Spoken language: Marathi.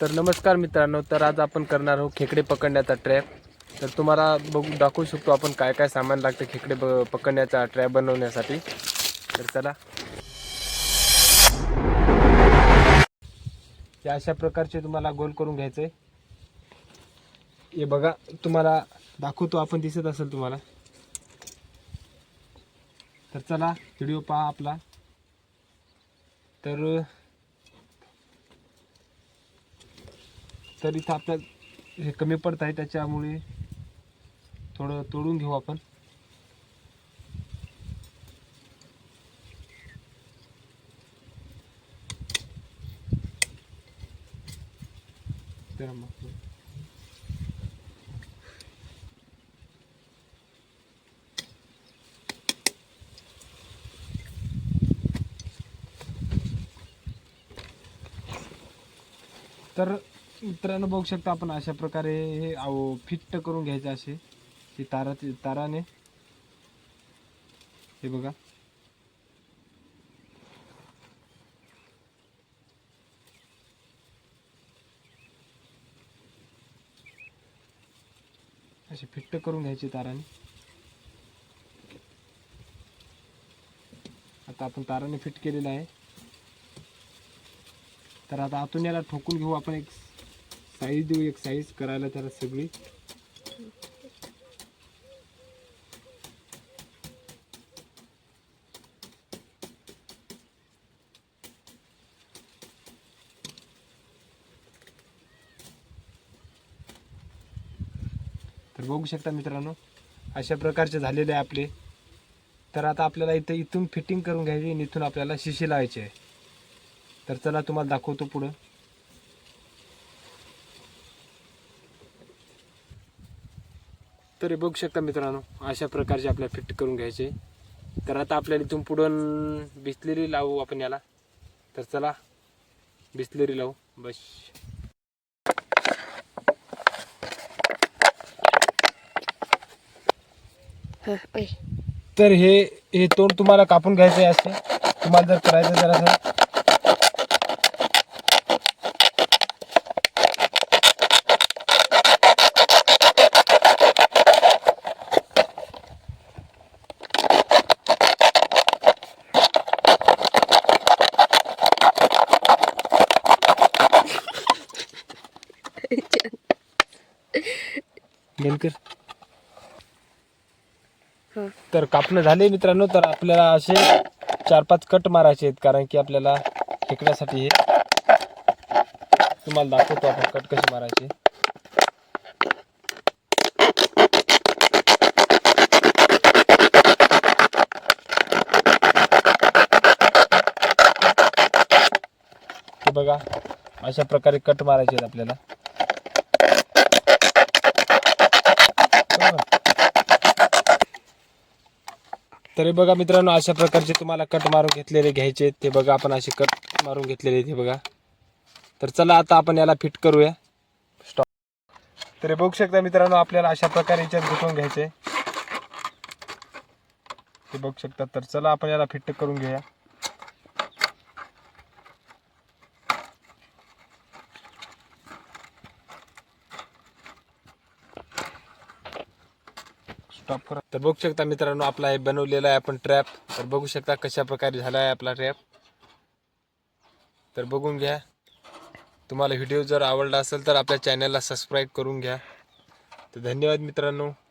तर नमस्कार मित्रांनो तर आज आपण करणार आहोत खेकडे पकडण्याचा ट्रॅप तर तुम्हाला बघू दाखवू शकतो आपण काय काय सामान लागतं खेकडे ब पकडण्याचा ट्रॅप बनवण्यासाठी. तर चला. अशा प्रकारचे तुम्हाला गोल करून घ्यायचं. आहे हे बघा तुम्हाला दाखवतो आपण दिसत असेल तुम्हाला. तर चला व्हिडिओ पहा आपला. तर तर इथं आपल्या हे कमी पडत आहे त्याच्यामुळे थोडं तोडून घेऊ आपण. तर मग तर मित्रांनो बघू शकता आपण अशा प्रकारे हे आव- फिट्ट करून घ्यायचे असे. हे तारा ताराने. हे बघा. असे फिट्ट करून घ्यायचे ताराने. आता आपण ताराने फिट केलेलं आहे. तर आता आतून याला ठोकून घेऊ आपण एक साईज देऊ एक साईज करायला त्याला सगळी. तर बघू शकता मित्रांनो अशा प्रकारचे झालेले आहे आपले. तर आता आपल्याला इथं इथून फिटिंग करून घ्यायची आणि इथून आपल्याला शिशी लावायची आहे. तर चला तुम्हाला दाखवतो पुढं. तर हे बघू शकता मित्रांनो अशा प्रकारचे आपल्याला फिट करून घ्यायचे. तर आता आपल्याला इथून पुढून बिस्लेरी लावू आपण याला. तर चला बिस्लेरी लावू. बस. तर हे हे तोंड तुम्हाला कापून घ्यायचे आहे असे. तुम्हाला जर करायचं जर असं बंद कर हं. तर कापणं झाले मित्रांनो तर आपल्याला असे चार पाच कट मारायचे आहेत कारण की आपल्याला फेकण्यासाठी हे तुम्हाला दाखवतो आपण कट कसे मारायचे. बघा अशा प्रकारे कट मारायचे आहेत आपल्याला. तरी बघा मित्रांनो अशा प्रकारचे तुम्हाला कट मारून घेतलेले घ्यायचे. आहेत. ते बघा आपण असे कट मारून घेतलेले आहेत बघा. तर चला आता आपण याला फिट करूया. स्टॉप तरी बघू शकता मित्रांनो आपल्याला अशा प्रकारे याच्यात गुंतवून घ्यायचे. ते बघू शकता. तर चला आपण याला फिट करून घेऊया. स्टॉप करा. तर बघू शकता मित्रांनो आपला हे बनवलेला आहे आपण ट्रॅप तर बघू शकता कशा प्रकारे झाला आहे आपला ट्रॅप तर बघून घ्या. तुम्हाला व्हिडिओ जर आवडला असेल तर आपल्या चॅनलला सबस्क्राईब करून घ्या. तर धन्यवाद मित्रांनो.